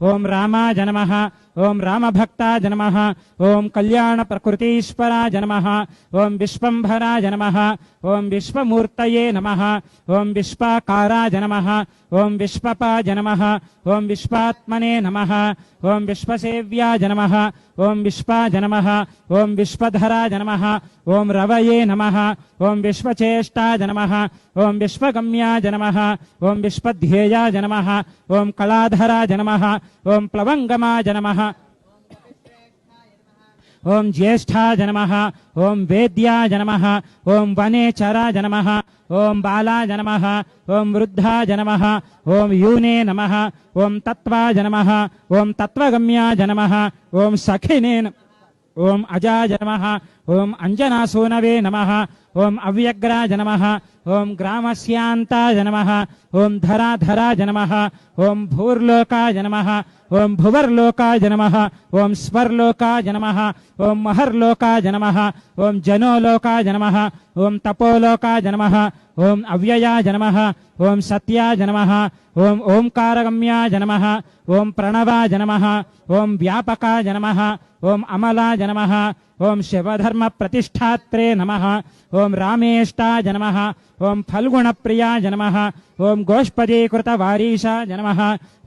ओम् रामाय नमः ओम राम भक्ता जनम ओम कल्याण प्रकृतीश्वरा जनम ओम विश्वभरा जनम ओम विश्वमूर्त नम ओम विश्वाकारा जनम ओम विश्वपा जनम ओम विश्वात्मने नम ओम विश्वसेव्या जनम ओम विश्वा जनम ओम विश्वधरा जनम ओम रवये नम ओम विश्वचेष्टा जनम ओम विश्वगम्या जनम ओम विश्वध्येया जनम ओम कलाधरा जनम ओम प्लवंगमा जनम ఓం జ్యేష్ఠాయ నమ ఓం వేద్యాయ నమ ఓం వనేచరాయ నమ ఓం బాలాయ నమ ఓం వృద్ధాయ నమ ఓం యూనే నమ ఓం తత్వాయ నమ ఓం తత్వగమ్యాయ నమ ఓం సఖినే ओम अजाज नमः ओम अञ्जनासूनवे नमः ओम अव्यग्राज नमः ओम ग्रामस्यान्ताय नमः ओम धराधराज जनम ओम भूर्लोकाय नमः ओम भुवर्लोकाय नमः ओम स्वर्लोकाय नमः ओम महर्लोकाय नमः ओम जनोलोकाय नमः ओम तपोलोकाय नमः ఓం అవ్యయాయ నమ ఓం సత్యాయ నమ ఓం ఓంకారగమ్యాయ నమ ఓం ప్రణవాయ నమ ఓం వ్యాపకాయ నమ ఓం అమలాయ నమ ఓం శివధర్మ ప్రతిష్టాత్రే నమ ఓం రామేష్టాయ నమ ఓం ఫల్గుణప్రియాయ నమ ఓం గోష్పదీకృత వారీషాయ నమ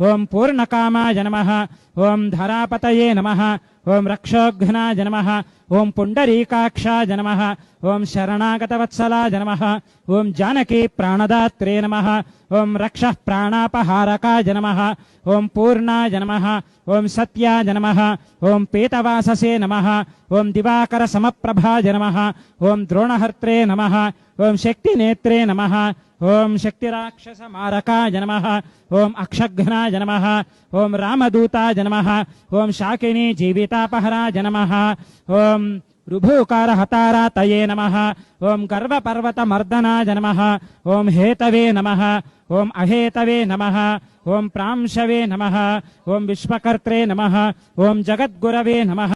ఓం పూర్ణకామాయ నమ ఓం ధరాపతయే నమ ఓం రక్షోఘ్నాయ నమ ఓం పుండరీకాక్షాయ నమ ఓం శరణాగతవత్సలాయ నమ ఓం జానకీ ప్రాణదాత్రే నమ ॐ रक्षः प्राणापहारकाय नमः ॐ पूर्णाय नमः ॐ सत्याय नमः ॐ पीतवाससे नमः ॐ दिवाकरसमप्रभाय नमः ॐ द्रोणहर्त्रे नमः ॐ शक्तिनेत्रे नमः ॐ शक्तिराक्षसमारकाय नमः ॐ अक्षघ्नाय नमः ॐ रामदूताय नमः ॐ शाकिनी जीवितापहराय नमः ॐ రుభూకార హతారాతయే నమ ఓం గర్వపర్వత మర్దనాయ నమ ఓం హేతవే నమ ఓం అహేతవే నమ ఓం ప్రాంశవే నమ ఓం విశ్వకర్త్రే నమ ఓం జగద్గురవే నమ